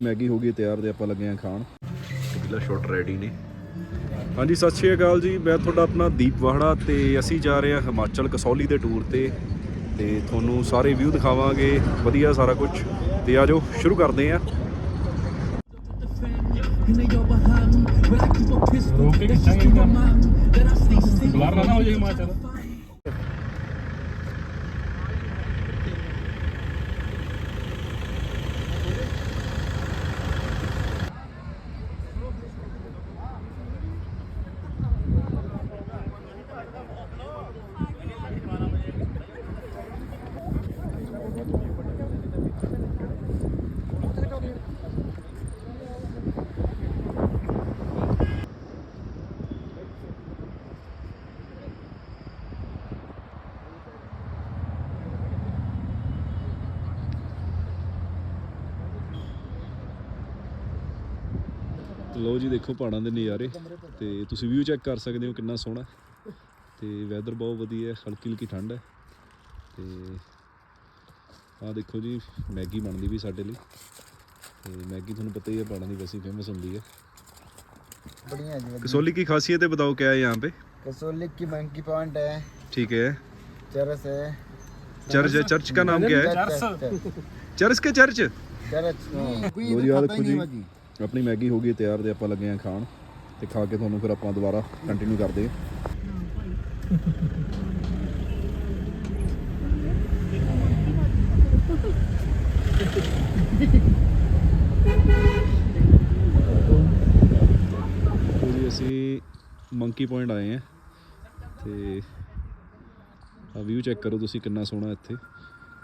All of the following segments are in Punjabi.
ਮੈਗੀ ਹੋ ਗਈ ਤਿਆਰ ਤੇ ਆਪਾਂ ਲੱਗੇ ਆ ਖਾਣ। ਪਹਿਲਾ ਸ਼ਾਟ ਰੈਡੀ ਨੇ। ਹਾਂਜੀ ਸਤਿ ਸ਼੍ਰੀ ਅਕਾਲ ਜੀ। ਮੈਂ ਤੁਹਾਡਾ ਆਪਣਾ ਦੀਪ ਵਾਹੜਾ ਤੇ ਅਸੀਂ ਜਾ ਰਹੇ ਹਾਂ ਹਿਮਾਚਲ ਕਸੌਲੀ ਦੇ ਟੂਰ ਤੇ। ਤੇ ਤੁਹਾਨੂੰ ਸਾਰੇ ਵਿਊ ਦਿਖਾਵਾਂਗੇ। ਵਧੀਆ ਸਾਰਾ ਕੁਝ ਤੇ ਆਜੋ ਸ਼ੁਰੂ ਕਰਦੇ ਹਾਂ। ਰੋਕ ਕੇ ਖਿੱਚਾਂਗੇ ਇੱਕ ਬਲਰ ਨਾ ਹੋ ਜਾਏ ਹਿਮਾਚਲ। ਲਓ ਜੀ ਦੇਖੋ ਪਹਾੜਾਂ ਦੇ ਨਜ਼ਾਰੇ ਤੇ ਤੁਸੀਂ ਵਿਊ ਚੈੱਕ ਕਰ ਸਕਦੇ ਹੋ ਕਿੰਨਾ ਸੋਹਣਾ ਤੇ ਵੈਦਰ ਬਹੁਤ ਵਧੀਆ ਹੈ ਹਲਕੀ ਹਲਕੀ ਠੰਡ ਹੈ ਤੇ ਆਹ ਦੇਖੋ ਜੀ ਮੈਗੀ ਬਣਦੀ ਵੀ ਸਾਡੇ ਲਈ ਤੇ ਮੈਗੀ ਤੁਹਾਨੂੰ ਪਤਾ ਹੀ ਹੈ ਪਹਾੜਾਂ ਦੀ ਵੈਸੇ ਫੇਮਸ ਹੁੰਦੀ ਹੈ बढ़िया है जी बढ़िया। कसौली की खासियत है बताओ क्या है यहाँ पे कसौली की मंकी पॉइंट है ठीक है चरस है चर्च है चर्च का नाम क्या है चर्च, चर्च, ਚਰਚ ਕੇ ਚਰਚ चर्च ਲੋ ਜੀ ਆ ਦੇਖੋ ਜੀ ਆਪਣੀ ਮੈਗੀ ਹੋ ਗਈ, ਤਿਆਰ ਤੇ ਆਪਾਂ ਲੱਗੇ ਆ ਖਾਣ ਤੇ ਖਾ ਕੇ ਤੁਹਾਨੂੰ ਫਿਰ ਆਪਾਂ ਦੁਬਾਰਾ ਕੰਟੀਨਿਊ ਕਰਦੇ ਹਾਂ। ਜੀ, ਅਸੀਂ ਮੰਕੀ ਪੁਆਇੰਟ ਆਏ ਆ ਤੇ ਆ ਵਿਊ ਚੈੱਕ ਕਰੋ ਤੁਸੀਂ ਕਿੰਨਾ ਸੋਹਣਾ ਇੱਥੇ।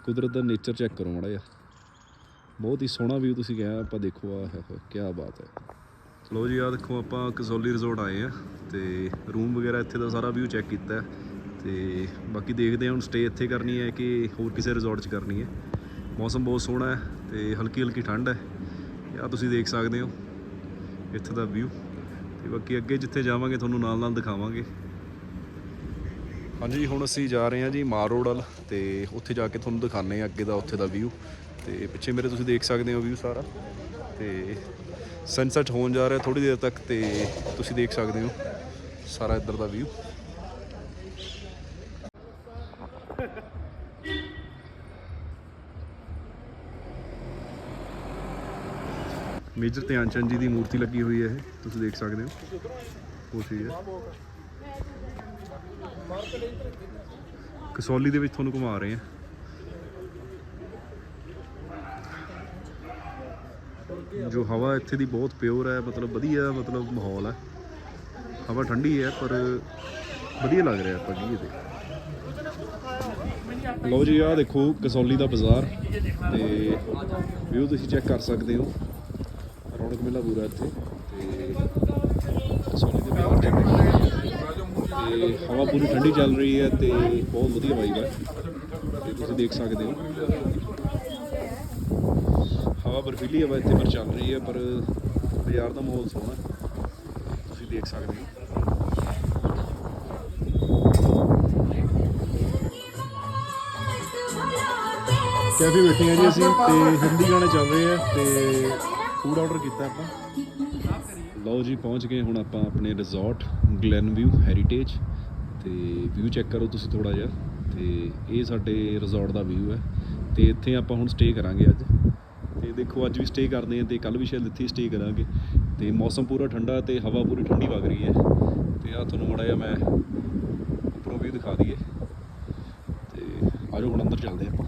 ਕੁਦਰਤ ਦਾ ਨੇਚਰ ਚੈੱਕ ਕਰੋ ਮਾੜਾ ਜਿਹਾ। ਬਹੁਤ ਹੀ ਸੋਹਣਾ ਵਿਊ ਤੁਸੀਂ ਕਿਹਾ, ਆਪਾਂ ਦੇਖੋ ਆ ਹੈ ਕੀ ਬਾਤ ਹੈ। ਚਲੋ ਜੀ ਆ ਦੇਖੋ, ਆਪਾਂ ਕਸੋਲੀ ਰਿਜ਼ੋਰਟ ਆਏ ਆ ਤੇ ਰੂਮ ਵਗੈਰਾ ਇੱਥੇ ਦਾ ਸਾਰਾ ਵਿਊ ਚੈੱਕ ਕੀਤਾ ਹੈ ਤੇ ਬਾਕੀ ਦੇਖਦੇ ਹਾਂ ਹੁਣ ਸਟੇ ਇੱਥੇ ਕਰਨੀ ਹੈ ਕਿ ਹੋਰ ਕਿਸੇ ਰਿਜ਼ੋਰਟ 'ਚ ਕਰਨੀ ਹੈ। ਮੌਸਮ ਬਹੁਤ ਸੋਹਣਾ ਹੈ ਤੇ ਹਲਕੀ ਹਲਕੀ ਠੰਡ ਹੈ। ਆ ਤੁਸੀਂ ਦੇਖ ਸਕਦੇ ਹੋ ਇੱਥੇ ਦਾ ਵਿਊ ਤੇ ਬਾਕੀ ਅੱਗੇ ਜਿੱਥੇ ਜਾਵਾਂਗੇ ਤੁਹਾਨੂੰ ਨਾਲ ਨਾਲ ਦਿਖਾਵਾਂਗੇ। ਹਾਂਜੀ, ਹੁਣ ਅਸੀਂ ਜਾ ਰਹੇ ਹਾਂ ਜੀ ਮਾਰ ਰੋਡ ਵੱਲ ਤੇ ਉੱਥੇ ਜਾ ਕੇ ਤੁਹਾਨੂੰ ਦਿਖਾਣੇ ਆ ਅੱਗੇ ਦਾ ਉੱਥੇ ਦਾ ਵਿਊ ਤੇ ਪਿੱਛੇ ਮੇਰੇ ਤੁਸੀਂ ਦੇਖ ਸਕਦੇ ਹੋ ਵਿਊ ਸਾਰਾ। ਤੇ ਸਨਸੈਟ ਹੋਣ ਜਾ ਰਿਹਾ ਥੋੜੀ ਦੇਰ ਤੱਕ ਤੇ ਤੁਸੀਂ ਦੇਖ ਸਕਦੇ ਹੋ ਸਾਰਾ ਇੱਧਰ ਦਾ ਵਿਊ ਮੇਜਰ ਧਿਆਨ ਚੰਦ ਜੀ ਦੀ ਮੂਰਤੀ ਲੱਗੀ ਹੋਈ ਹੈ ਇਹ, ਤੁਸੀਂ ਦੇਖ ਸਕਦੇ ਹੋ। ਉਹ ਚੀਜ਼ ਹੈ ਕਸੌਲੀ ਦੇ ਵਿੱਚ ਤੁਹਾਨੂੰ ਘੁਮਾ ਰਹੇ ਹਾਂ। ਜੋ ਹਵਾ ਇੱਥੇ ਦੀ ਬਹੁਤ ਪਿਓਰ ਹੈ, ਮਤਲਬ ਵਧੀਆ ਮਤਲਬ ਮਾਹੌਲ ਹੈ। ਹਵਾ ਠੰਡੀ ਹੈ, ਪਰ ਵਧੀਆ ਲੱਗ ਰਿਹਾ ਆਪਾਂ ਕੀ ਤੇ ਲਓ ਜੀ, ਆਹ ਦੇਖੋ ਕਸੌਲੀ ਦਾ ਬਾਜ਼ਾਰ ਤੇ ਵਿਊ ਤੁਸੀਂ ਚੈੱਕ ਕਰ ਸਕਦੇ ਹੋ। ਰੌਣਕ ਮੇਲਾ ਪੂਰਾ ਇੱਥੇ ਤੇ ਕਸੌਲੀ ਦੇ ਬਾਜ਼ਾਰ ਤੇ ਹਵਾ ਪੂਰੀ ਠੰਡੀ ਚੱਲ ਰਹੀ ਹੈ ਤੇ ਬਹੁਤ ਵਧੀਆ ਵਾਈਬ ਹੈ। ਤੁਸੀਂ ਦੇਖ ਸਕਦੇ ਹੋ। ਹਵਾ ਬਰਫੀਲੀ ਹਵਾ ਇੱਥੇ ਪਰ ਚੱਲ ਰਹੀ ਹੈ ਪਰ ਬਾਜ਼ਾਰ ਦਾ ਮਾਹੌਲ ਸੋਹਣਾ ਤੁਸੀਂ ਦੇਖ ਸਕਦੇ ਹੋ। ਕੈਫੇ ਬੈਠੇ ਆ ਜੀ ਅਸੀਂ ਤੇ ਹਿੰਦੀ ਗਾਣੇ ਚੱਲ ਰਹੇ ਆ ਤੇ ਫੂਡ ਆਰਡਰ ਕੀਤਾ ਆਪਾਂ। ਲਓ ਜੀ ਪਹੁੰਚ ਗਏ ਹੁਣ ਆਪਾਂ ਆਪਣੇ ਰਿਜ਼ੋਰਟ ਗਲੈਨ ਵਿਊ ਹੈਰੀਟੇਜ ਤੇ ਵਿਊ ਚੈੱਕ ਕਰੋ ਤੁਸੀਂ ਥੋੜਾ ਜਿਹਾ ਤੇ ਇਹ ਸਾਡੇ ਰਿਜ਼ੋਰਟ ਦਾ ਵਿਊ ਹੈ ਤੇ ਇੱਥੇ ਆਪਾਂ ਹੁਣ ਸਟੇ ਕਰਾਂਗੇ ਅੱਜ। ਦੇਖੋ, ਅੱਜ ਵੀ ਸਟੇ ਕਰਦੇ ਆ ਤੇ ਕੱਲ ਵੀ ਸ਼ਾਇਦ ਇੱਥੇ ਸਟੇ ਕਰਾਂਗੇ। ਤੇ ਮੌਸਮ ਪੂਰਾ ਠੰਡਾ ਤੇ ਹਵਾ ਪੂਰੀ ਠੰਡੀ ਵਗ ਰਹੀ ਹੈ। ਤੇ ਆ ਤੁਹਾਨੂੰ ਮੜਾ ਜਿਹਾ ਮੈਂ ਉੱਪਰੋਂ ਵੀ ਦਿਖਾ ਦਈਏ। ਤੇ ਆਜੋ ਹੁਣ ਅੰਦਰ ਚੱਲਦੇ ਆਪਾਂ।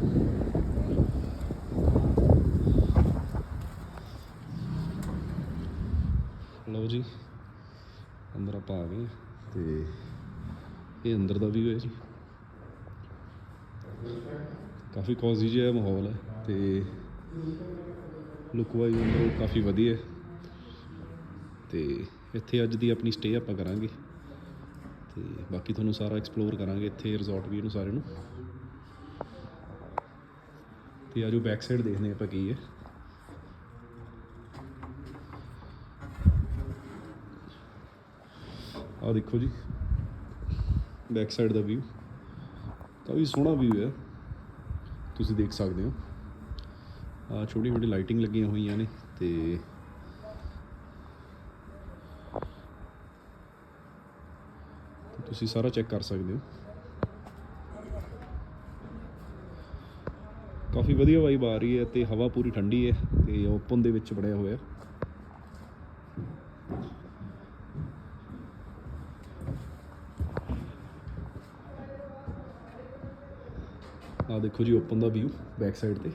ਲਓ ਜੀ, ਅੰਦਰ ਆਪਾਂ ਆ ਗਏ ਹਾਂ ਤੇ ਇਹ ਅੰਦਰ ਦਾ ਵੀ ਹੋਇਆ ਜੀ। ਕਾਫੀ ਕੋਜ਼ੀ ਜਿਹਾ ਮਾਹੌਲ ਹੈ ਤੇ ਲੁੱਕ ਵਾਈਜ਼ ਅੰਦਰੋਂ ਕਾਫੀ ਵਧੀਆ ਹੈ। ਤੇ ਇੱਥੇ ਅੱਜ ਦੀ ਆਪਣੀ ਸਟੇ ਆਪਾਂ ਕਰਾਂਗੇ। ਤੇ ਬਾਕੀ ਤੁਹਾਨੂੰ ਸਾਰਾ ਐਕਸਪਲੋਰ ਕਰਾਂਗੇ ਇੱਥੇ ਰਿਜ਼ੋਰਟ ਵੀ ਇਹਨੂੰ ਸਾਰੇ ਨੂੰ। ਤੇ ਆਜੋ ਬੈਕ ਸਾਈਡ ਦੇਖਦੇ ਆਪਾਂ ਕੀ ਹੈ। ਆਹ ਦੇਖੋ ਜੀ ਬੈਕ ਸਾਈਡ ਦਾ ਵਿਊ ਕਾਫੀ ਸੋਹਣਾ ਵਿਊ ਹੈ। ਤੁਸੀਂ ਦੇਖ ਸਕਦੇ ਹੋ। ਆ ਛੋਟੀ ਛੋਟੀ ਲਾਈਟਿੰਗ ਲੱਗੀਆਂ ਹੋਈਆਂ ਨੇ ਤੇ ਤੁਸੀਂ ਸਾਰਾ ਚੈੱਕ ਕਰ ਸਕਦੇ ਹੋ। ਕਾਫੀ ਵਧੀਆ ਵਾਈਬ ਆ ਰਹੀ ਹੈ ਤੇ ਹਵਾ ਪੂਰੀ ਠੰਡੀ ਹੈ ਤੇ ਓਪਨ ਦੇ ਵਿੱਚ ਬਣਿਆ ਹੋਇਆ। ਆ ਦੇਖੋ ਜੀ ਓਪਨ ਦਾ ਵਿਊ ਬੈਕ ਸਾਈਡ ਤੇ।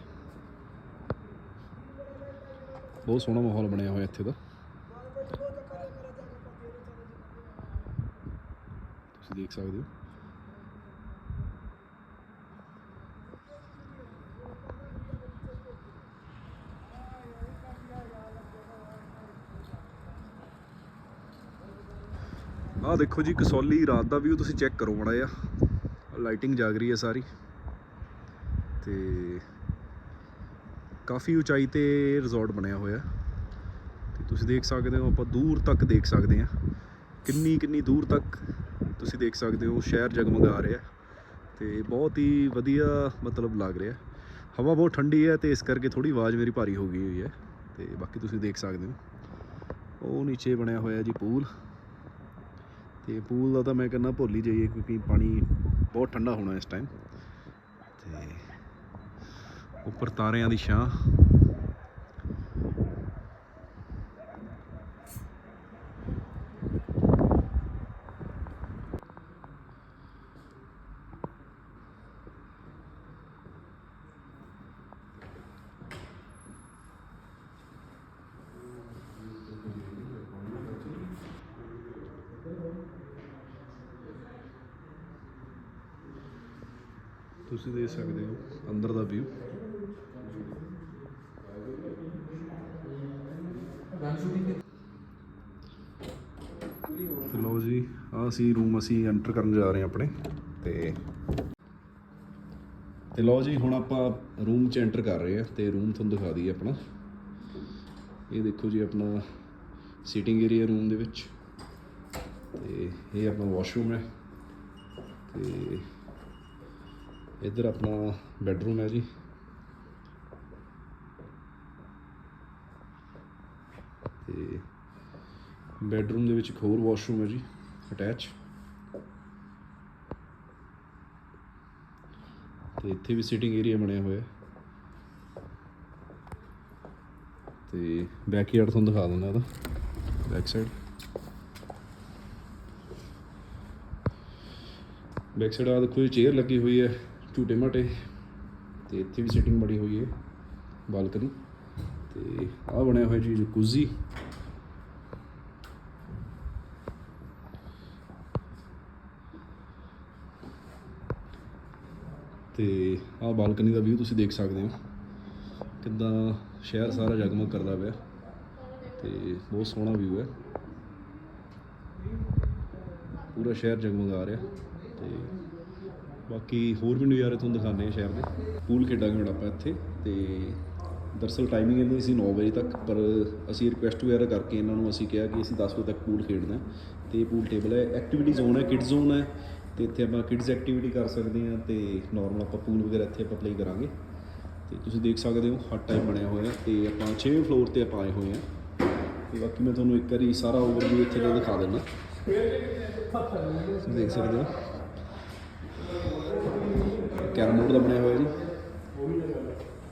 ਬਹੁਤ ਸੋਹਣਾ ਮਾਹੌਲ ਬਣਿਆ ਹੋਇਆ ਇੱਥੇ ਦਾ। ਤੁਸੀਂ ਦੇਖ ਸਕਦੇ ਹੋ। ਆਹ ਦੇਖੋ ਜੀ, ਕਸੌਲੀ ਰਾਤ ਦਾ ਵਿਊ ਤੁਸੀਂ ਚੈੱਕ ਕਰੋ ਮਾੜਾ ਜਿਹਾ। ਲਾਈਟਿੰਗ ਜਾਗ ਰਹੀ ਹੈ ਸਾਰੀ। ਤੇ ਕਾਫੀ ਉਚਾਈ ਤੇ ਰਿਜ਼ੋਰਟ ਬਣਿਆ ਹੋਇਆ ਤੇ ਤੁਸੀਂ ਦੇਖ ਸਕਦੇ ਹੋ, ਆਪਾਂ ਦੂਰ ਤੱਕ ਦੇਖ ਸਕਦੇ ਹਾਂ। ਕਿੰਨੀ ਕਿੰਨੀ ਦੂਰ ਤੱਕ ਤੁਸੀਂ ਦੇਖ ਸਕਦੇ ਹੋ, ਸ਼ਹਿਰ ਜਗਮਗਾ ਰਿਹਾ ਤੇ ਬਹੁਤ ਹੀ ਵਧੀਆ ਮਤਲਬ ਲੱਗ ਰਿਹਾ ਹਵਾ ਬਹੁਤ ਠੰਡੀ ਹੈ ਤੇ ਇਸ ਕਰਕੇ ਥੋੜੀ ਆਵਾਜ਼ ਮੇਰੀ ਭਾਰੀ ਹੋ ਗਈ ਹੋਈ ਹੈ। ਤੇ ਬਾਕੀ ਤੁਸੀਂ ਦੇਖ ਸਕਦੇ ਹੋ। ਉਹ ਨੀਚੇ ਬਣਿਆ ਹੋਇਆ ਜੀ ਪੂਲ। ਤੇ ਪੂਲ ਦਾ ਤਾਂ ਮੈਂ ਕਹਿੰਦਾ ਭੁੱਲ ਹੀ ਜਾਈਏ ਕਿਉਂਕਿ ਪਾਣੀ ਬਹੁਤ ਠੰਡਾ ਹੋਣਾ ਇਸ ਟਾਈਮ ਤੇ ਉੱਪਰ ਤਾਰਿਆਂ ਦੀ ਛਾਂ। ਜੀ ਸੀ ਰੂਮ ਅਸੀਂ ਐਂਟਰ ਕਰਨ ਜਾ ਰਹੇ ਹਾਂ ਆਪਣੇ, ਤੇ ਤੇ ਲਓ ਜੀ, ਹੁਣ ਆਪਾਂ ਰੂਮ 'ਚ ਐਂਟਰ ਕਰ ਰਹੇ ਹਾਂ, ਤੇ ਰੂਮ ਤੁਹਾਨੂੰ ਦਿਖਾ ਦਈਏ ਆਪਣਾ। ਇਹ ਦੇਖੋ ਜੀ ਆਪਣਾ ਸੀਟਿੰਗ ਏਰੀਆ ਰੂਮ ਦੇ ਵਿੱਚ, ਤੇ ਇਹ ਆਪਣਾ ਵਾਸ਼ਰੂਮ ਹੈ, ਤੇ ਇੱਧਰ ਆਪਣਾ ਬੈੱਡਰੂਮ ਹੈ ਜੀ। ਤੇ ਬੈੱਡਰੂਮ ਦੇ ਵਿੱਚ ਇੱਕ ਹੋਰ ਵਾਸ਼ਰੂਮ ਹੈ ਜੀ। ਅਟੈਚ ਤੇ ਇੱਥੇ ਵੀ ਸਿਟਿੰਗ ਏਰੀਆ ਬਣਿਆ ਹੋਇਆ ਹੈ। ਤੇ ਬੈਕ ਯਾਰਡ ਤੁਹਾਨੂੰ ਦਿਖਾ ਦਿੰਦਾ ਇਹਦਾ। ਬੈਕ ਸਾਈਡ ਬੈਕ ਸਾਈਡ ਆ ਦੇਖੋ ਜੀ ਚੇਅਰ ਲੱਗੀ ਹੋਈ ਹੈ, ਝੂਟੇ ਮਾਟੇ। ਤੇ ਇੱਥੇ ਵੀ ਸਿਟਿੰਗ ਬੜੀ ਹੋਈ ਹੈ, ਬਾਲਕਨੀ। ਤੇ ਆ ਬਣਿਆ ਹੋਇਆ ਜੀ ਜਕੂਜ਼ੀ। ਤੇ ਆਹ ਬਾਲਕਨੀ ਦਾ ਵਿਊ ਤੁਸੀਂ ਦੇਖ ਸਕਦੇ ਹੋ। ਕਿੱਦਾਂ ਸ਼ਹਿਰ ਸਾਰਾ ਜਗਮਗ ਕਰਦਾ ਪਿਆ। ਤੇ ਬਹੁਤ ਸੋਹਣਾ ਵਿਊ ਹੈ। ਪੂਰਾ ਸ਼ਹਿਰ ਜਗਮਗਾ ਰਿਹਾ। ਤੇ ਬਾਕੀ ਹੋਰ ਵੀ ਨਜ਼ਾਰੇ ਤੁਹਾਨੂੰ ਦਿਖਾਉਂਦੇ ਆ ਸ਼ਹਿਰ ਦੇ। ਪੂਲ ਖੇਡਾਂਗੇ ਹੁਣ ਆਪਾਂ ਇੱਥੇ। ਤੇ ਦਰਸਲ ਟਾਈਮਿੰਗ ਇਹਦੀ ਸੀ 9 ਵਜੇ ਤੱਕ, ਪਰ ਅਸੀਂ ਰਿਕੁਐਸਟ ਵਗੈਰਾ ਕਰਕੇ ਇਹਨਾਂ ਨੂੰ ਅਸੀਂ ਕਿਹਾ ਕਿ ਅਸੀਂ 10 ਵਜੇ ਤੱਕ ਪੂਲ ਖੇਡਣਾ ਹੈ। ਤੇ ਪੂਲ ਟੇਬਲ ਹੈ। ਐਕਟੀਵਿਟੀ ਜ਼ੋਨ ਹੈ ਕਿਡ ਜ਼ੋਨ ਹੈ। ਤੇ ਇੱਥੇ ਆਪਾਂ ਕਿਡਜ਼ ਐਕਟੀਵਿਟੀ ਕਰ ਸਕਦੇ ਹਾਂ ਤੇ ਨਾਰਮਲ ਆਪਾਂ ਪੂਲ ਵਗੈਰਾ ਇੱਥੇ ਆਪਾਂ ਪਲੇ ਕਰਾਂਗੇ। ਤੇ ਤੁਸੀਂ ਦੇਖ ਸਕਦੇ ਹੋ ਹਟ ਟਾਈਪ ਬਣਿਆ ਹੋਇਆ ਤੇ ਆਪਾਂ 6ਵੇਂ ਫਲੋਰ ਤੇ ਆਪਾਂ ਆਏ ਹੋਏ ਹਾਂ। ਤੇ ਬਾਕੀ ਮੈਂ ਤੁਹਾਨੂੰ ਇੱਕ ਵਾਰੀ ਸਾਰਾ ਓਵਰਵਿਊ ਇੱਥੇ ਦਾ ਦਿਖਾ ਦਿੰਦਾ। ਤੁਸੀਂ ਦੇਖ ਸਕਦੇ ਹੋ। ਕੈਰਮ ਬੋਰਡ ਦਾ ਬਣਿਆ ਹੋਇਆ ਜੀ।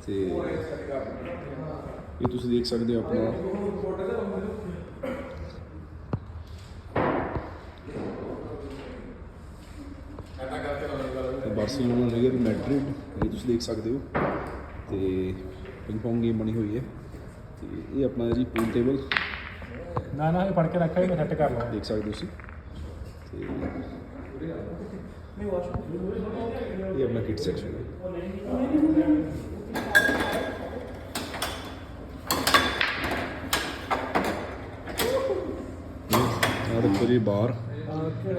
ਤੇ ਇਹ ਤੁਸੀਂ ਦੇਖ ਸਕਦੇ ਹੋ ਆਪਣਾ ਤੇ ਬਾਰਸੀਲੋਨਾ ਰੀਅਲ ਮੈਡਰਿਡ ਇਹ ਤੁਸੀਂ ਦੇਖ ਸਕਦੇ ਹੋ ਤੇ ਪਿੰਗ ਪੋਂਗ ਗੇਮ ਬਣੀ ਹੋਈ ਹੈ ਤੇ ਇਹ ਆਪਣਾ ਜੀ ਪੂਲ ਟੇਬਲ ਨਾ ਨਾ ਇਹ ਫੜ ਕੇ ਰੱਖਿਆ ਮੈਂ ਸੈੱਟ ਕਰ ਲਵਾਂ ਦੇਖ ਸਕਦੇ ਹੋ ਤੁਸੀਂ ਤੇ ਇਹ ਆਪਣਾ ਕਿਡ ਸੈਕਸ਼ਨ ਹੈ ਦੇਖੋ ਜੀ ਬਾਹਰ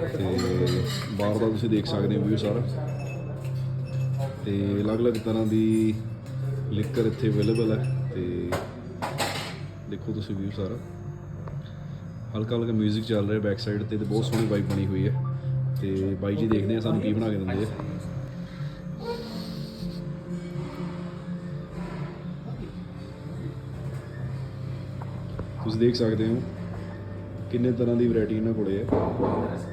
ਤੇ ਬਾਹਰ ਦਾ ਤੁਸੀਂ ਦੇਖ ਸਕਦੇ ਹੋ ਵਿਊ ਸਾਰਾ ਤੇ ਅਲੱਗ-ਅਲੱਗ ਤਰ੍ਹਾਂ ਦੀ ਲਿਕਰ ਇੱਥੇ ਅਵੇਲੇਬਲ ਹੈ ਤੇ ਦੇਖੋ ਤੁਸੀਂ ਵਿਊ ਸਾਰਾ। ਹਲਕਾ ਹਲਕਾ 뮤직 ਚੱਲ ਰਿਹਾ ਬੈਕ ਸਾਈਡ ਤੇ ਤੇ ਬਹੁਤ ਸੋਹਣੀ ਵਾਈਬ ਬਣੀ ਹੋਈ ਹੈ। ਤੇ ਬਾਈ ਜੀ ਦੇਖਦੇ ਆ ਸਾਨੂੰ ਕੀ ਬਣਾ ਕੇ ਦਿੰਦੇ ਆ। ਤੁਸੀਂ ਦੇਖ ਸਕਦੇ ਹੋ ਕਿੰਨੇ ਤਰ੍ਹਾਂ ਦੀ ਵੈਰਾਈਟੀ ਇਹਨਾਂ ਕੋਲੇ ਹੈ।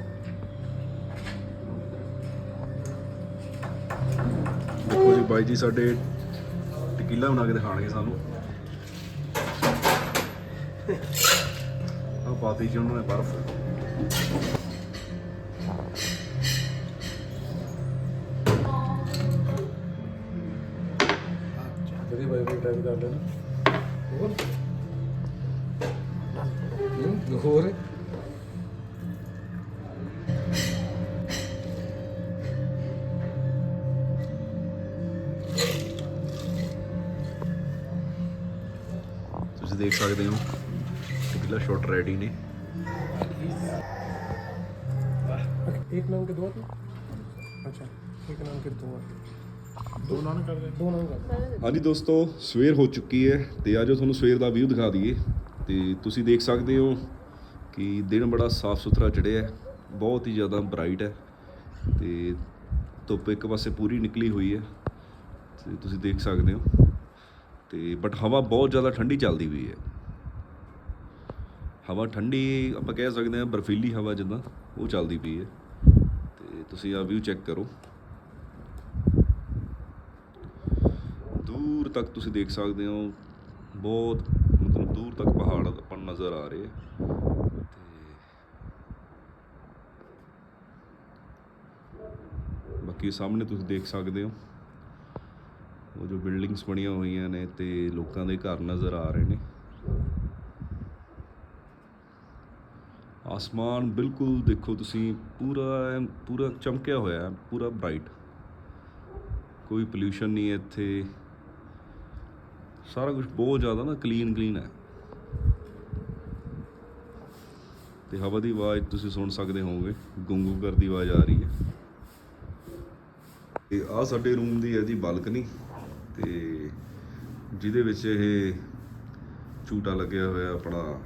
ਬਾਈ ਜੀ ਸਾਡੇ ਟਕੀਲਾ ਬਣਾ ਕੇ ਦਿਖਾਣਗੇ ਸਾਨੂੰ। ਆ ਪਾਤੀ ਜੀ ਉਹਨਾਂ ਨੇ ਬਰਫ਼। ਵਧੀਆ ਬਾਈ ਬਾਈ ਟਾਈਮ ਕਰ ਲੈਣਾ। ਹੋਰ? ਟਕੀਲਾ ਸ਼ਾਟ ਰੈਡੀ ਨੇ एक नाम के दो थे अच्छा एक नाम के दो दो नाम कर दे दो नाम कर दे ਹਾਂਜੀ ਦੋਸਤੋ ਸਵੇਰ ਹੋ ਚੁੱਕੀ ਹੈ ਤੇ ਆਜੋ ਤੁਹਾਨੂੰ ਸਵੇਰ ਦਾ ਵਿਊ ਦਿਖਾ ਦਈਏ ਤੇ ਤੁਸੀਂ ਦੇਖ ਸਕਦੇ ਹੋ ਕਿ ਦਿਨ ਬੜਾ ਸਾਫ਼ ਸੁਥਰਾ ਚੜਿਆ ਹੈ ਬਹੁਤ ਹੀ ਜ਼ਿਆਦਾ ਬ੍ਰਾਈਟ ਹੈ ਤੇ ਧੁੱਪ ਇੱਕ ਪਾਸੇ ਪੂਰੀ ਨਿਕਲੀ ਹੋਈ ਹੈ ਤੇ ਤੁਸੀਂ ਦੇਖ ਸਕਦੇ ਹੋ ਤੇ ਬਟ ਹਵਾ ਬਹੁਤ ਜ਼ਿਆਦਾ ਠੰਡੀ ਚੱਲਦੀ ਪਈ ਹੈ ਹਵਾ ਠੰਡੀ ਆਪਾਂ ਕਹਿ ਸਕਦੇ ਹਾਂ, ਬਰਫੀਲੀ ਹਵਾ ਜਿੱਦਾਂ, ਉਹ ਚੱਲਦੀ ਪਈ ਹੈ। ਤੇ ਤੁਸੀਂ ਆ ਵਿਊ ਚੈੱਕ ਕਰੋ। ਦੂਰ ਤੱਕ ਤੁਸੀਂ ਦੇਖ ਸਕਦੇ ਹੋ, ਬਹੁਤ ਮਤਲਬ ਦੂਰ ਤੱਕ ਪਹਾੜ ਆਪਾਂ ਨਜ਼ਰ ਆ ਰਹੇ ਆ। ਤੇ ਬਾਕੀ ਸਾਹਮਣੇ ਤੁਸੀਂ ਦੇਖ ਸਕਦੇ ਹੋ, ਉਹ ਜੋ ਬਿਲਡਿੰਗਸ ਬਣੀਆਂ ਹੋਈਆਂ ਨੇ ਤੇ ਲੋਕਾਂ ਦੇ ਘਰ ਨਜ਼ਰ ਆ ਰਹੇ ਨੇ। ਆਸਮਾਨ ਬਿਲਕੁਲ ਦੇਖੋ ਤੁਸੀਂ ਪੂਰਾ ਪੂਰਾ ਚਮਕਿਆ ਹੋਇਆ ਹੈ, ਪੂਰਾ ਬ੍ਰਾਈਟ ਕੋਈ ਪੋਲਿਊਸ਼ਨ ਨਹੀਂ ਹੈ ਇੱਥੇ। ਸਾਰਾ ਕੁਝ ਬਹੁਤ ਜ਼ਿਆਦਾ ਨਾ ਕਲੀਨ ਕਲੀਨ ਹੈ। ਤੇ ਹਵਾ ਦੀ ਆਵਾਜ਼ ਤੁਸੀਂ ਸੁਣ ਸਕਦੇ ਹੋਵੋਗੇ, ਗੁੰਗੂ ਕਰਦੀ ਆਵਾਜ਼ ਆ ਰਹੀ ਹੈ। ਤੇ ਆ ਸਾਡੇ ਰੂਮ ਦੀ ਹੈ ਜੀ ਬਾਲਕਨੀ ਤੇ ਜਿਹਦੇ ਵਿੱਚ ਇਹ ਝੂਟਾ ਲੱਗਿਆ ਹੋਇਆ ਆਪਣਾ।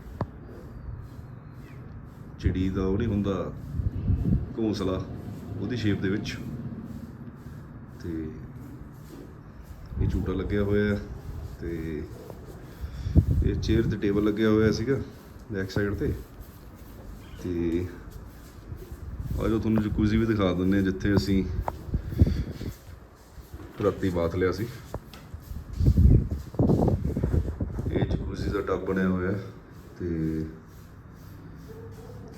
ਚਿੜੀ ਦਾ ਉਹ ਨਹੀਂ ਹੁੰਦਾ, ਘੋਂਸਲਾ ਉਹਦੀ ਸ਼ੇਪ ਦੇ ਵਿੱਚ। ਤੇ ਇਹ ਝੂਟਾ ਲੱਗਿਆ ਹੋਇਆ ਹੈ ਤੇ ਇਹ ਚੇਅਰ ਤੇ ਟੇਬਲ ਲੱਗਿਆ ਹੋਇਆ ਸੀਗਾ ਬੈਕ ਸਾਈਡ ਤੇ। ਤੇ ਆਜੋ ਤੁਹਾਨੂੰ ਜਕੂਜ਼ੀ ਵੀ ਦਿਖਾ ਦਿੰਦੇ ਆ ਜਿੱਥੇ ਅਸੀਂ ਰਾਤੀ ਬਾਤ ਲਿਆ ਸੀ। ਇਹ ਜਕੂਜ਼ੀ ਦਾ ਟੱਬ ਬਣਿਆ ਹੋਇਆ ਹੈ ਤੇ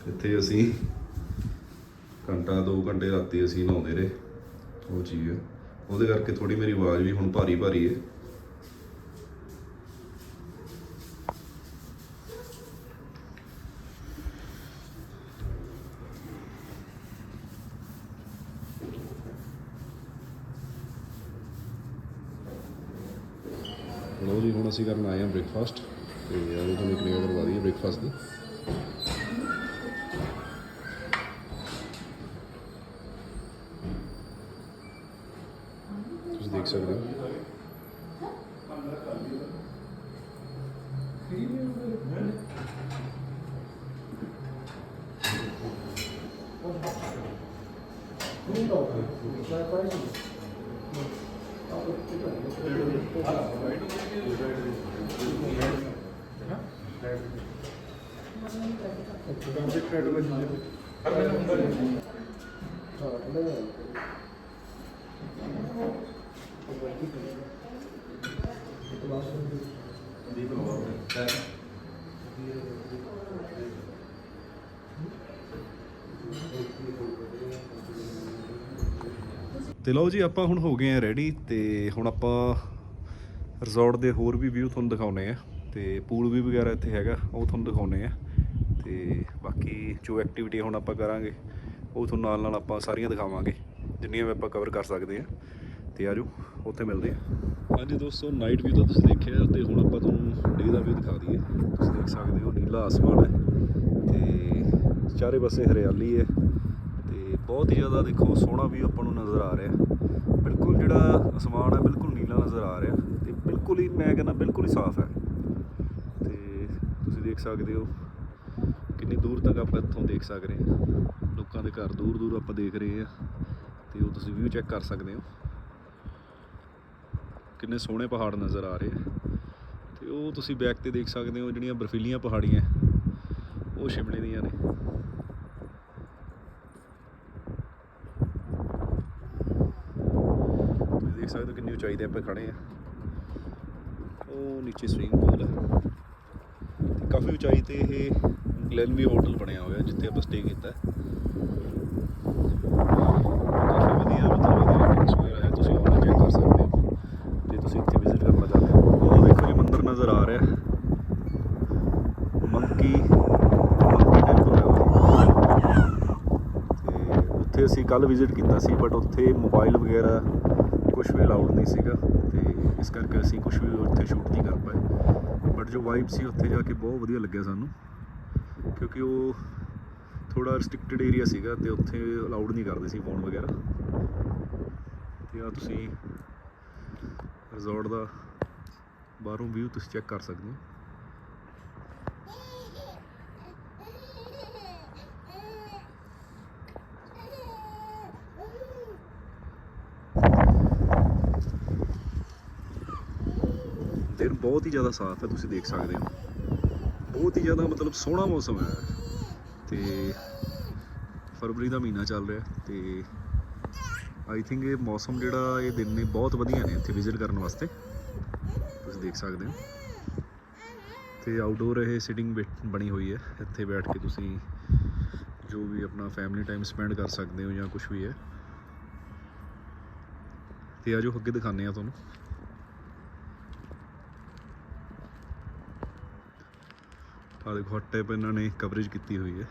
ਇੱਥੇ ਅਸੀਂ ਘੰਟਾ 2 ਘੰਟੇ ਰਾਤੀ ਅਸੀਂ ਨਹਾਉਂਦੇ ਰਹੇ, ਉਹ ਚੀਜ਼। ਹੈ ਉਹਦੇ ਕਰਕੇ ਥੋੜੀ ਮੇਰੀ ਆਵਾਜ਼ ਵੀ ਹੁਣ ਭਾਰੀ ਭਾਰੀ ਹੈ ਲਓ ਜੀ, ਹੁਣ ਅਸੀਂ ਕਰਨ ਆਏ ਹਾਂ ਬ੍ਰੇਕਫਾਸਟ ਤੇ ਆਜੋ ਤੁਹਾਨੂੰ ਇੱਕ ਨਿਗਾਹ ਕਰਵਾ ਦਈਏ ਬ੍ਰੇਕਫਾਸਟ ਦੀ। ਦੇਖ ਸਕਦੇ ਹੋ ਤੇ ਲਓ ਜੀ, ਆਪਾਂ ਹੁਣ ਹੋ ਗਏ ਆ ਰੈਡੀ ਤੇ ਹੁਣ ਆਪਾਂ ਰਿਜ਼ੋਰਟ ਦੇ ਹੋਰ ਵੀ ਵਿਊ ਤੁਹਾਨੂੰ ਦਿਖਾਉਨੇ ਆ ਤੇ ਪੂਲ ਵੀ ਵਗੈਰਾ ਇੱਥੇ ਹੈਗਾ, ਉਹ ਤੁਹਾਨੂੰ ਦਿਖਾਉਨੇ ਆ ਤੇ ਬਾਕੀ ਜੋ ਐਕਟੀਵਿਟੀ ਹੁਣ ਆਪਾਂ ਕਰਾਂਗੇ, ਉਹ ਤੁਹਾਨੂੰ ਨਾਲ ਨਾਲ ਆਪਾਂ ਸਾਰੀਆਂ ਦਿਖਾਵਾਂਗੇ, ਜਿੰਨੀਆਂ ਵੀ ਆਪਾਂ ਕਵਰ ਕਰ ਸਕਦੇ ਆ। ਤੇ ਆਜੋ, ਉੱਥੇ ਮਿਲਦੇ ਆ। ਹਾਂਜੀ ਦੋਸਤੋ ਨਾਈਟ ਵਿਊ ਤਾਂ ਤੁਸੀਂ ਦੇਖਿਆ ਤੇ ਹੁਣ ਆਪਾਂ ਤੁਹਾਨੂੰ ਡੇ ਦਾ ਵਿਊ ਦਿਖਾ ਦਈਏ। ਤੁਸੀਂ ਦੇਖ ਸਕਦੇ ਹੋ, ਨੀਲਾ ਆਸਮਾਨ ਹੈ ਤੇ ਚਾਰੇ ਪਾਸੇ ਹਰਿਆਲੀ ਹੈ। ਬਹੁਤ ਹੀ ਜ਼ਿਆਦਾ ਦੇਖੋ ਸੋਹਣਾ ਵੀ ਆਪਾਂ ਨੂੰ ਨਜ਼ਰ ਆ ਰਿਹਾ। ਬਿਲਕੁਲ ਜਿਹੜਾ ਅਸਮਾਨ ਹੈ, ਬਿਲਕੁਲ ਨੀਲਾ ਨਜ਼ਰ ਆ ਰਿਹਾ ਤੇ ਬਿਲਕੁਲ ਹੀ ਮੈਂ ਕਹਿੰਦਾ ਬਿਲਕੁਲ ਹੀ ਸਾਫ਼ ਹੈ। ਤੇ ਤੁਸੀਂ ਦੇਖ ਸਕਦੇ ਹੋ ਕਿੰਨੀ ਦੂਰ ਤੱਕ ਆਪਾਂ ਇੱਥੋਂ ਦੇਖ ਸਕਦੇ ਹਾਂ। ਲੋਕਾਂ ਦੇ ਘਰ ਦੂਰ ਦੂਰ ਆਪਾਂ ਦੇਖ ਰਹੇ ਹਾਂ ਤੇ ਉਹ ਤੁਸੀਂ ਵਿਊ ਚੈੱਕ ਕਰ ਸਕਦੇ ਹੋ। ਕਿੰਨੇ ਸੋਹਣੇ ਪਹਾੜ ਨਜ਼ਰ ਆ ਰਹੇ ਆ। ਤੇ ਉਹ ਤੁਸੀਂ ਬੈਕ ਤੇ ਦੇਖ ਸਕਦੇ ਹੋ ਜਿਹੜੀਆਂ ਬਰਫੀਲੀਆਂ ਪਹਾੜੀਆਂ, ਉਹ ਸ਼ਿਮਲੇ ਦੀਆਂ ਨੇ। ਦੇਖ ਸਕਦੇ ਹੋ ਕਿੰਨੀ ਉਚਾਈ ਤੇ ਆਪਾਂ ਖੜੇ ਆ ਉਹ ਨੀਚੇ ਸਵਿਮਿੰਗ ਪੂਲ ਹੈ। ਤੇ ਕਾਫੀ ਉਚਾਈ ਤੇ ਇਹ ਗਲੈਨਵੀ ਹੋਟਲ ਬਣਿਆ ਹੋਇਆ, ਜਿੱਥੇ ਆਪਾਂ ਸਟੇ ਕੀਤਾ ਕਾਫੀ ਵਧੀਆ ਮਤਲਬ ਇਹਦੀ ਰੇਟਿੰਗਸ ਵਗੈਰਾ ਹੈ, ਤੁਸੀਂ ਆਨਲਾਈਨ ਚੈੱਕ ਕਰ ਸਕਦੇ ਹੋ। ਜੇ ਤੁਸੀਂ ਇੱਥੇ ਵਿਜ਼ਿਟ ਕਰਨਾ ਚਾਹੁੰਦੇ ਹੋ। ਉਹ ਦੇਖੋ ਜੀ, ਮੰਦਿਰ ਨਜ਼ਰ ਆ ਰਿਹਾ। ਮੰਕੀ ਮੰਕੀ ਟੈਂਪਲ ਹੈ ਉਹ। ਉੱਥੇ ਅਸੀਂ ਕੱਲ ਵਿਜ਼ਿਟ ਕੀਤਾ ਸੀ ਬਟ ਉੱਥੇ ਮੋਬਾਈਲ ਵਗੈਰਾ ਕੁਝ ਵੀ ਅਲਾਉਡ ਨਹੀਂ ਸੀਗਾ ਤੇ ਇਸ ਕਰਕੇ ਅਸੀਂ ਕੁਝ ਵੀ ਉੱਥੇ ਸ਼ੂਟ ਨਹੀਂ ਕਰ ਪਾਏ। ਬਟ ਜੋ ਵਾਈਬ ਸੀ ਉੱਥੇ ਜਾ ਕੇ ਬਹੁਤ ਵਧੀਆ ਲੱਗਿਆ ਸਾਨੂੰ, ਕਿਉਂਕਿ ਉਹ ਥੋੜਾ ਰਿਸਟ੍ਰਿਕਟਡ ਏਰੀਆ ਸੀਗਾ ਤੇ ਉੱਥੇ ਅਲਾਉਡ ਨਹੀਂ ਕਰਦੇ ਸੀ ਫੋਨ ਵਗੈਰਾ। ਤੇ ਆ ਤੁਸੀਂ ਰਿਜ਼ੋਰਟ ਦਾ ਬਾਹਰੋਂ ਵਿਊ ਤੁਸੀਂ ਚੈੱਕ ਕਰ ਸਕਦੇ ਹੋ ਦਿਨ ਬਹੁਤ ਹੀ ਜ਼ਿਆਦਾ ਸਾਫ਼ ਹੈ, ਤੁਸੀਂ ਦੇਖ ਸਕਦੇ ਹੋ। ਬਹੁਤ ਹੀ ਜ਼ਿਆਦਾ ਮਤਲਬ ਸੋਹਣਾ ਮੌਸਮ ਹੈ। ਤੇ ਫਰਵਰੀ ਦਾ ਮਹੀਨਾ ਚੱਲ ਰਿਹਾ ਤੇ ਆਈ ਥਿੰਕ ਇਹ ਮੌਸਮ ਜਿਹੜਾ ਇਹ ਦਿਨ ਨੇ ਬਹੁਤ ਵਧੀਆ ਨੇ ਇੱਥੇ ਵਿਜ਼ਿਟ ਕਰਨ ਵਾਸਤੇ। ਤੁਸੀਂ ਦੇਖ ਸਕਦੇ ਹੋ। ਤੇ ਆਊਟਡੋਰ ਇਹ ਸਿਟਿੰਗ ਬਣੀ ਹੋਈ ਹੈ। ਇੱਥੇ ਬੈਠ ਕੇ ਤੁਸੀਂ ਜੋ ਵੀ ਆਪਣਾ ਫੈਮਿਲੀ ਟਾਈਮ ਸਪੈਂਡ ਕਰ ਸਕਦੇ ਹੋ ਜਾਂ ਕੁਝ ਵੀ ਹੈ। ਤੇ ਆਜੋ ਅੱਗੇ ਦਿਖਾਉਂਦੇ ਆ ਤੁਹਾਨੂੰ। ਆ ਦੇਖੋ, ਹਟ ਟੈਪ ਇਹਨਾਂ ਨੇ ਕਵਰੇਜ ਕੀਤੀ ਹੋਈ ਹੈ।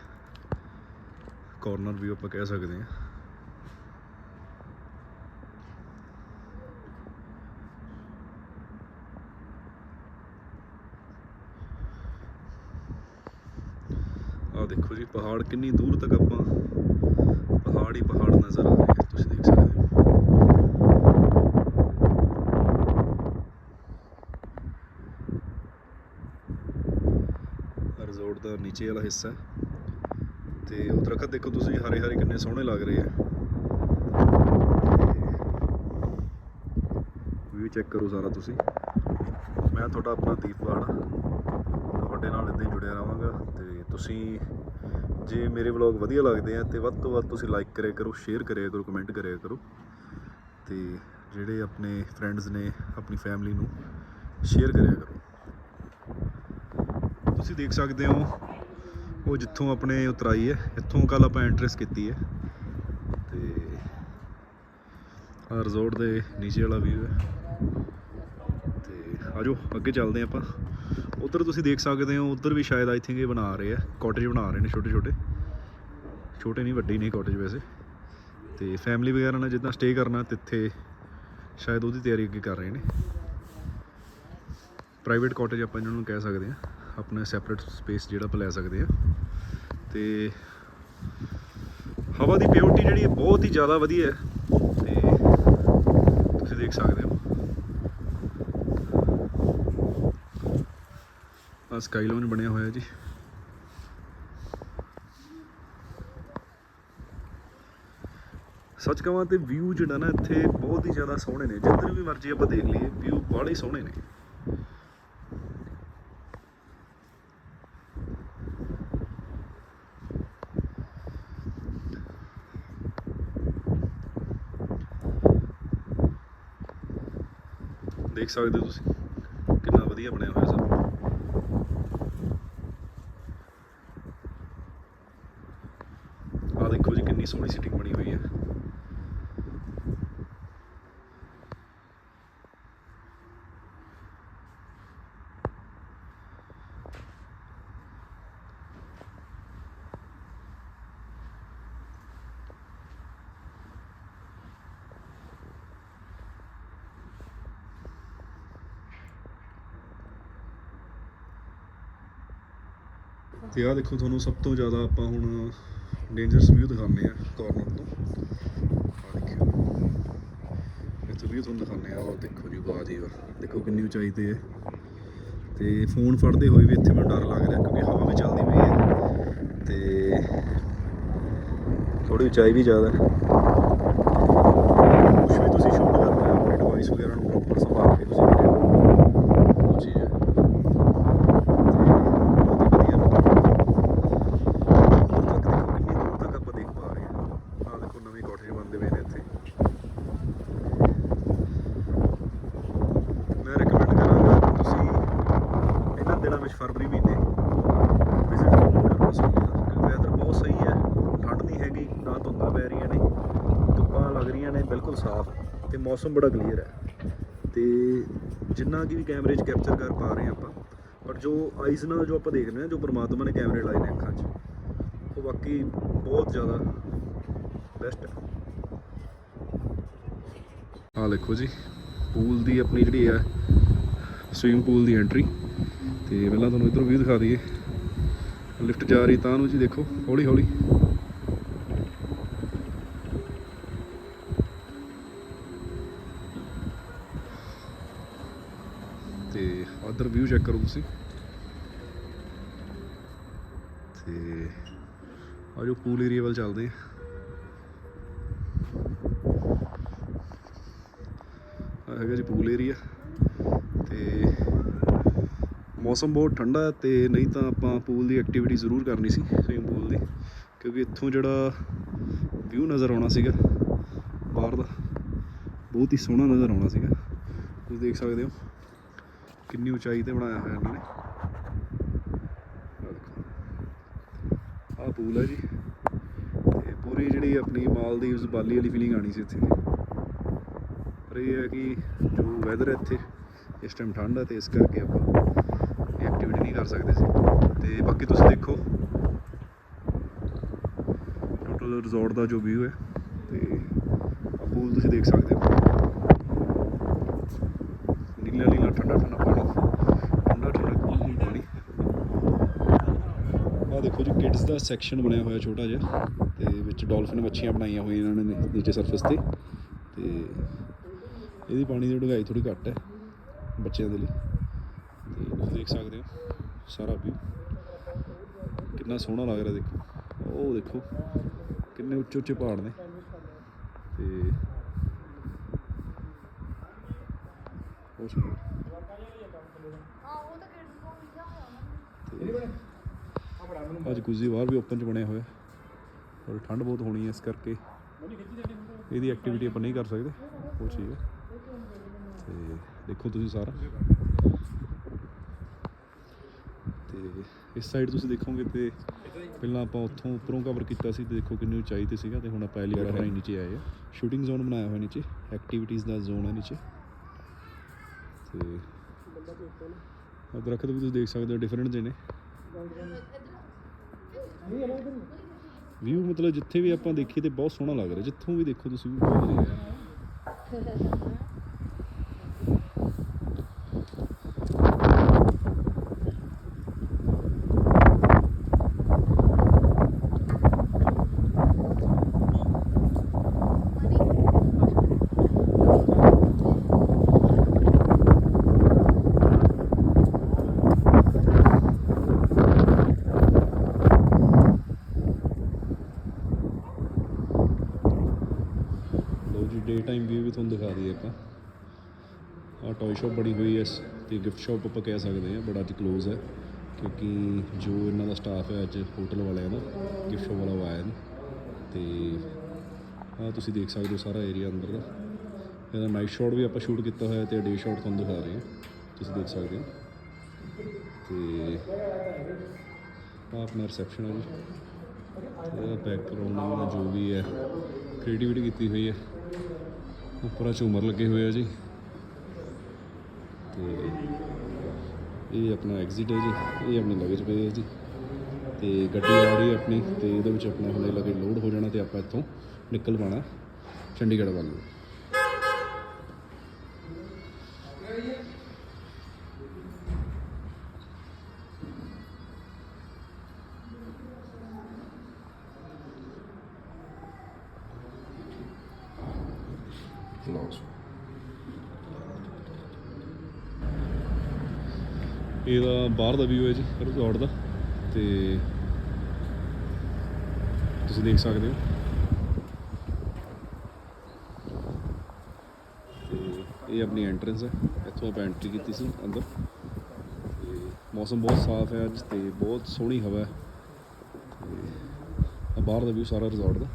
ਕਾਰਨਰ ਵੀ ਆਪਾਂ ਕਹਿ ਸਕਦੇ ਹਾਂ। ਆ ਦੇਖੋ ਜੀ, ਪਹਾੜ ਕਿੰਨੀ ਦੂਰ ਤੱਕ ਆਪਾਂ ਪਹਾੜ ਹੀ ਪਹਾੜ ਨਜ਼ਰ ਆ ਰਹੇ ਤੁਸੀਂ ਦੇਖ ਸਕਦੇ ਹੋ ਰਿਜ਼ੋਰਟ ਦਾ ਨੀਚੇ ਵਾਲਾ ਹਿੱਸਾ ਹੈ। ਤੇ ਉਹ ਦਰਖਤ ਦੇਖੋ ਤੁਸੀਂ, ਹਰੇ ਹਰੇ ਕਿੰਨੇ ਸੋਹਣੇ ਲੱਗ ਰਹੇ ਆ। ਵੀ ਚੈੱਕ ਕਰੋ ਸਾਰਾ ਤੁਸੀਂ। ਮੈਂ ਤੁਹਾਡਾ ਆਪਣਾ ਦੀਪਵਾਲ ਤੁਹਾਡੇ ਨਾਲ ਇਦਾਂ ਹੀ ਜੁੜਿਆ ਰਹਾਂਗਾ। ਤੇ ਤੁਸੀਂ ਜੇ ਮੇਰੇ ਵਲੌਗ ਵਧੀਆ ਲੱਗਦੇ ਆ, ਤੇ ਵੱਧ ਤੋਂ ਵੱਧ ਤੁਸੀਂ ਲਾਈਕ ਕਰਿਆ ਕਰੋ ਸ਼ੇਅਰ ਕਰਿਆ ਕਰੋ ਕਮੈਂਟ ਕਰਿਆ ਕਰੋ। ਤੇ ਜਿਹੜੇ ਆਪਣੇ ਫਰੈਂਡਸ ਨੇ, ਆਪਣੀ ਫੈਮਿਲੀ ਨੂੰ ਸ਼ੇਅਰ ਕਰਿਆ ਕਰੋ। ਤੁਸੀਂ ਦੇਖ ਸਕਦੇ ਹੋ, ਉਹ ਜਿੱਥੋਂ ਆਪਣੇ ਉਤਰਾਈ ਹੈ, ਇੱਥੋਂ ਕੱਲ ਆਪਾਂ ਐਂਟਰਸ ਕੀਤੀ ਹੈ ਤੇ ਆ ਰਿਜ਼ੋਰਟ ਦੇ ਨੀਚੇ ਵਾਲਾ ਵੀਊ ਹੈ ਤੇ ਆਜੋ, ਅੱਗੇ ਚੱਲਦੇ ਹਾਂ ਆਪਾਂ। ਉਧਰ ਤੁਸੀਂ ਦੇਖ ਸਕਦੇ ਹੋ, ਉਧਰ ਵੀ ਸ਼ਾਇਦ ਆਈ ਥਿੰਕ ਇਹ ਬਣਾ ਰਹੇ ਆ ਕਾਟੇਜ ਬਣਾ ਰਹੇ ਨੇ ਛੋਟੇ ਛੋਟੇ। ਛੋਟੇ ਨਹੀਂ, ਵੱਡੇ ਨਹੀਂ ਕਾਟੇਜ ਵੈਸੇ। ਤੇ ਫੈਮਿਲੀ ਵਗੈਰਾ ਨਾਲ ਜਿੱਦਾਂ ਸਟੇ ਕਰਨਾ, ਤਿੱਥੇ ਸ਼ਾਇਦ ਉਹਦੀ ਤਿਆਰੀ ਅੱਗੇ ਕਰ ਰਹੇ ਨੇ। ਪ੍ਰਾਈਵੇਟ ਕਾਟੇਜ ਆਪਾਂ ਇਹਨਾਂ ਨੂੰ ਕਹਿ ਸਕਦੇ ਹਾਂ। ਆਪਣਾ ਸੈਪਰੇਟ ਸਪੇਸ ਜਿਹੜਾ ਆਪਾਂ ਲੈ ਸਕਦੇ ਆ ਤੇ ਹਵਾ ਦੀ ਪਿਓਰਟੀ ਜਿਹੜੀ ਹੈ ਬਹੁਤ ਹੀ ਜ਼ਿਆਦਾ ਵਧੀਆ ਹੈ। ਤੇ ਤੁਸੀਂ ਦੇਖ ਸਕਦੇ ਹੋ। ਆ ਸਕਾਈ ਲੋਨ ਬਣਿਆ ਹੋਇਆ ਜੀ। ਸੱਚ ਕਹਾਂ ਤੇ ਵਿਊ ਜਿਹੜਾ ਨਾ ਇੱਥੇ ਬਹੁਤ ਹੀ ਜ਼ਿਆਦਾ ਸੋਹਣੇ ਨੇ। ਜਿੱਧਰ ਵੀ ਮਰਜ਼ੀ ਆਪਾਂ ਦੇਖ ਲਈਏ ਵਿਊ ਬੜੇ ਹੀ ਸੋਹਣੇ ਨੇ। ਦੇਖ ਸਕਦੇ ਹੋ ਤੁਸੀਂ। ਕਿੰਨਾ ਵਧੀਆ ਬਣਿਆ ਹੋਇਆ ਸਭ। ਆ ਦੇਖੋ ਜੀ, ਕਿੰਨੀ ਸੋਹਣੀ ਸਿਟਿੰਗ ਬਣੀ ਹੋਈ ਹੈ। ਤੇ ਆਹ ਦੇਖੋ ਤੁਹਾਨੂੰ ਸਭ ਤੋਂ ਜ਼ਿਆਦਾ ਆਪਾਂ ਹੁਣ ਡੇਂਜਰਸ ਵਿਊ ਦਿਖਾਉਂਦੇ ਆ ਕਾਰਨਰ ਤੋਂ। ਆ ਦੇਖਿਓ। ਇੱਥੇ ਵਿਊ ਤੁਹਾਨੂੰ ਦਿਖਾਉਂਦੇ ਆ ਉਹ ਦੇਖੋ ਜੀ, ਵਾਹ ਹੀ ਵਾਹ। ਦੇਖੋ ਕਿੰਨੀ ਉਚਾਈ ਤੇ ਹੈ। ਤੇ ਫੋਨ ਫੜਦੇ ਹੋਏ ਵੀ ਇੱਥੇ ਮੈਨੂੰ ਡਰ ਲੱਗ ਰਿਹਾ ਕਿਉਂਕਿ ਹਵਾ ਵੀ ਚੱਲਦੀ ਪਈ ਹੈ। ਤੇ ਥੋੜੀ ਉਚਾਈ ਵੀ ਜ਼ਿਆਦਾ ਹੈ। ਕੁਛ ਵੀ ਤੁਸੀਂ ਸ਼ੂਟ ਕਰਨਾ ਹੈ, ਆਪਣੇ ਡਿਵਾਈਸ ਵਗੈਰਾ ਨੂੰ ਪ੍ਰੋਪਰ ਸੰਭਾਲ ਕੇ ਤੁਸੀਂ ਕਰਿਓ ਉਹ ਚੀਜ਼ ਹੈ ਵਿੱਚ ਫਰਵਰੀ ਮਹੀਨੇ ਵਿਜ਼ਿਟ ਕਰਨਾ ਕਸੌਲੀ ਦਾ ਕਿਉਂਕਿ ਵੈਦਰ ਬਹੁਤ ਸਹੀ ਹੈ ਠੰਡ ਨਹੀਂ ਹੈਗੀ ਨਾ ਧੁੰਦਾਂ ਪੈ ਰਹੀਆਂ ਨੇ ਧੁੱਪਾਂ ਲੱਗ ਰਹੀਆਂ ਨੇ ਬਿਲਕੁਲ ਸਾਫ਼ ਤੇ ਮੌਸਮ ਬੜਾ ਕਲੀਅਰ ਹੈ। ਤੇ ਜਿੰਨਾ ਕਿ ਵੀ ਕੈਮਰੇ 'ਚ ਕੈਪਚਰ ਕਰ ਪਾ ਰਹੇ ਹਾਂ ਆਪਾਂ ਪਰ ਜੋ ਆਈਜ਼ ਨਾਲ ਜੋ ਆਪਾਂ ਦੇਖ ਰਹੇ ਹਾਂ, ਜੋ ਪਰਮਾਤਮਾ ਨੇ ਕੈਮਰੇ ਲਾਏ ਨੇ ਅੱਖਾਂ 'ਚ, ਉਹ ਬਾਕੀ ਬਹੁਤ ਜ਼ਿਆਦਾ ਬੈਸਟ ਹੈ। ਆਹ ਦੇਖੋ ਜੀ ਪੂਲ ਦੀ ਆਪਣੀ ਜਿਹੜੀ ਹੈ ਸਵਿਮਿੰਗ ਪੂਲ ਦੀ ਐਂਟਰੀ ਤੇ ਪਹਿਲਾਂ ਤੁਹਾਨੂੰ ਇਧਰੋਂ ਵੀ ਦਿਖਾ ਦਈਏ। ਲਿਫਟ ਜਾ ਰਹੀ ਤਾਂ ਨੂੰ ਜੀ ਦੇਖੋ ਹੌਲੀ ਹੌਲੀ ਤੇ ਅਦਰ ਵਿਊ ਚੈੱਕ ਕਰੋ ਤੁਸੀਂ ਤੇ ਆ ਜੋ ਪੂਲ ਏਰੀਆ ਵੱਲ ਚੱਲਦੇ ਆ ਹੈਗਾ ਜੀ ਪੂਲ ਏਰੀਆ ਤੇ ਮੌਸਮ ਬਹੁਤ ਠੰਡਾ ਹੈ ਤੇ ਨਹੀਂ ਤਾਂ ਆਪਾਂ ਪੂਲ ਦੀ ਐਕਟੀਵਿਟੀ ਜ਼ਰੂਰ ਕਰਨੀ ਸੀ ਸਵਿਮਿੰਗ ਪੂਲ ਦੀ, ਕਿਉਂਕਿ ਇੱਥੋਂ ਜਿਹੜਾ ਵਿਊ ਨਜ਼ਰ ਆਉਣਾ ਸੀਗਾ ਬਾਹਰ ਦਾ, ਬਹੁਤ ਹੀ ਸੋਹਣਾ ਨਜ਼ਰ ਆਉਣਾ ਸੀਗਾ। ਤੁਸੀਂ ਦੇਖ ਸਕਦੇ ਹੋ ਕਿੰਨੀ ਉਚਾਈ ਤੇ ਬਣਾਇਆ ਹੋਇਆ ਇਹਨਾਂ ਨੇ। ਆਹ ਪੂਲ ਹੈ ਜੀ। ਆਪਣੀ ਮਾਲਦੀਵਸ ਬਾਲੀ ਵਾਲੀ ਫੀਲਿੰਗ ਆਣੀ ਸੀ ਇੱਥੇ। ਪਰ ਇਹ ਹੈ ਕਿ ਜੋ ਵੈਦਰ ਹੈ ਇੱਥੇ, ਇਸ ਟਾਈਮ ਠੰਡ ਹੈ ਤੇ ਇਸ ਕਰਕੇ ਆਪਾਂ ਇਹ ਐਕਟੀਵਿਟੀ ਨਹੀਂ ਕਰ ਸਕਦੇ ਸੀ। ਤੇ ਬਾਕੀ ਤੁਸੀਂ ਦੇਖੋ ਟੋਟਲ ਰਿਜ਼ੋਰਟ ਦਾ ਜੋ ਵਿਊ ਹੈ, ਤੇ ਆ ਪੂਲ ਤੁਸੀਂ ਦੇਖ ਸਕਦੇ ਹੋ। ਨੀਲਾ ਨੀਲਾ ਠੰਡਾ ਠੰਡਾ ਪਾਣੀ। ਠੰਡਾ ਠੰਡਾ ਪਾਣੀ। ਆ ਦੇਖੋ ਜੀ ਕਿਡਸ ਦਾ ਸੈਕਸ਼ਨ ਬਣਿਆ ਹੋਇਆ ਛੋਟਾ ਜਿਹਾ। ਤੇ ਵਿੱਚ ਡਾਲਫਿਨ ਮੱਛੀਆਂ ਬਣਾਈਆਂ ਹੋਈਆਂ ਇਹਨਾਂ ਨੇ ਨੀਚੇ ਸਰਫੇਸ ਤੇ। ਤੇ ਇਹਦੀ ਪਾਣੀ ਦੀ ਡੂੰਘਾਈ ਥੋੜੀ ਘੱਟ ਹੈ ਬੱਚਿਆਂ ਦੇ ਲਈ। ਤੇ ਤੁਸੀਂ ਦੇਖ ਸਕਦੇ ਹੋ ਸਾਰਾ ਵਿਊ। ਕਿੰਨਾ ਸੋਹਣਾ ਲੱਗ ਰਿਹਾ ਦੇਖੋ। ਉਹ ਦੇਖੋ ਕਿੰਨੇ ਉੱਚੇ ਉੱਚੇ ਪਹਾੜ ਨੇ। ਤੇ ਸੋਹਣਾ ਤੇ ਅੱਜ ਕੁਝ ਦੀ ਬਾਹਰ ਵੀ ਓਪਨ ਚ ਬਣਿਆ ਹੋਇਆ। ਔਰ ਠੰਡ ਬਹੁਤ ਹੋਣੀ ਹੈ ਇਸ ਕਰਕੇ। ਇਹਦੀ ਐਕਟੀਵਿਟੀ ਆਪਾਂ ਨਹੀਂ ਕਰ ਸਕਦੇ। ਉਹ ਚੀਜ਼ ਹੈ। ਤੇ ਦੇਖੋ ਤੁਸੀਂ ਸਾਰਾ। ਤੇ ਇਸ ਸਾਈਡ ਤੁਸੀਂ ਦੇਖੋਗੇ ਤੇ ਪਹਿਲਾਂ ਆਪਾਂ ਉੱਥੋਂ ਉੱਪਰੋਂ ਕਵਰ ਕੀਤਾ ਸੀ ਤੇ ਦੇਖੋ ਕਿੰਨੀ ਉਚਾਈ ਤੇ ਸੀਗਾ ਤੇ ਹੁਣ ਆਪਾਂ ਐਲੀਵੇਟਰ ਰਾਹੀਂ ਨੀਚੇ ਆਏ ਆ। ਸ਼ੂਟਿੰਗ ਜ਼ੋਨ ਬਣਾਇਆ ਹੋਇਆ ਨੀਚੇ। ਐਕਟੀਵਿਟੀਜ਼ ਦਾ ਜ਼ੋਨ ਹੈ ਨੀਚੇ। ਤੇ ਆਹ ਦਰਖਤ ਵੀ ਤੁਸੀਂ ਦੇਖ ਸਕਦੇ ਹੋ ਡਿਫਰੈਂਟ ਦੇ ਨੇ। ਵਿਊ ਮਤਲਬ ਜਿੱਥੇ ਵੀ ਆਪਾਂ ਦੇਖੀਏ ਤੇ ਬਹੁਤ ਸੋਹਣਾ ਲੱਗ ਰਿਹਾ। ਜਿੱਥੋਂ ਵੀ ਦੇਖੋ ਤੁਸੀਂ ਵੀ ਬਹੁਤ ਵਧੀਆ ਡੇ ਟਾਈਮ ਵਿਊ ਵੀ ਤੁਹਾਨੂੰ ਦਿਖਾ ਦਈਏ ਆਪਾਂ। ਆ ਟੌਏ ਸ਼ਾਪ ਬਣੀ ਹੋਈ ਹੈ, ਇਸ ਤੇ ਗਿਫਟ ਸ਼ਾਪ ਆਪਾਂ ਕਹਿ ਸਕਦੇ ਹਾਂ, ਬੜਾ ਅੱਜ ਕਲੋਜ਼ ਹੈ, ਕਿਉਂਕਿ ਜੋ ਇਹਨਾਂ ਦਾ ਸਟਾਫ ਹੈ ਅੱਜ ਹੋਟਲ ਵਾਲਿਆਂ ਦਾ ਗਿਫਟ ਸ਼ਾਪ ਵਾਲਾ ਉਹ ਆਇਆ ਨਹੀਂ ਤੇ ਆ ਤੁਸੀਂ ਦੇਖ ਸਕਦੇ ਹੋ ਸਾਰਾ ਏਰੀਆ ਅੰਦਰ ਦਾ। ਇਹਦਾ ਨਾਈਟ ਸ਼ਾਟ ਵੀ ਆਪਾਂ ਸ਼ੂਟ ਕੀਤਾ ਹੋਇਆ ਤੇ ਡੇ ਸ਼ਾਟ ਤੁਹਾਨੂੰ ਦਿਖਾ ਰਹੇ ਹਾਂ। ਤੁਸੀਂ ਦੇਖ ਸਕਦੇ ਹੋ। ਤੇ ਆ ਆਪਣਾ ਰਿਸੈਪਸ਼ਨ ਹੈ ਜੀ। ਇਹਦਾ ਬੈਕਗ੍ਰਾਉਂਡ ਜੋ ਵੀ ਹੈ ਕ੍ਰੀਏਟੀਵਿਟੀ ਕੀਤੀ ਹੋਈ ਹੈ। ਉੱਪਰ ਝੂਮਰ ਲੱਗੇ ਹੋਏ ਆ ਜੀ। ਤੇ ਇਹ ਆਪਣਾ ਐਗਜ਼ਿਟ ਹੈ ਜੀ, ਇਹ ਆਪਣੀ ਲਗੇਜ ਪਏ ਹੈ ਜੀ। ਤੇ ਗੱਡੀ ਆ ਰਹੀ ਹੈ ਆਪਣੀ, ਤੇ ਇਹਦੇ ਵਿੱਚ ਆਪਣਾ ਹੁਣੇ ਲਗੇ ਲੋਡ ਹੋ ਜਾਣਾ ਤੇ ਆਪਾਂ ਇੱਥੋਂ ਨਿਕਲ ਪਾਣਾ ਚੰਡੀਗੜ੍ਹ ਵੱਲ ਨੂੰ ਲਓ ਜੀ। ਇਹਦਾ ਬਾਹਰ ਦਾ ਵਿਊ ਹੈ ਜੀ ਰਿਜ਼ੋਰਟ ਦਾ, ਤੇ ਤੁਸੀਂ ਦੇਖ ਸਕਦੇ ਹੋ। ਤੇ ਇਹ ਆਪਣੀ ਐਂਟਰੈਂਸ ਹੈ, ਇੱਥੋਂ ਆਪਾਂ ਐਂਟਰੀ ਕੀਤੀ ਸੀ ਅੰਦਰ। ਤੇ ਮੌਸਮ ਬਹੁਤ ਸਾਫ਼ ਹੈ ਅੱਜ ਤੇ ਬਹੁਤ ਸੋਹਣੀ ਹਵਾ ਹੈ। ਤੇ ਬਾਹਰ ਦਾ ਵਿਊ ਸਾਰਾ ਰਿਜ਼ੋਰਟ ਦਾ।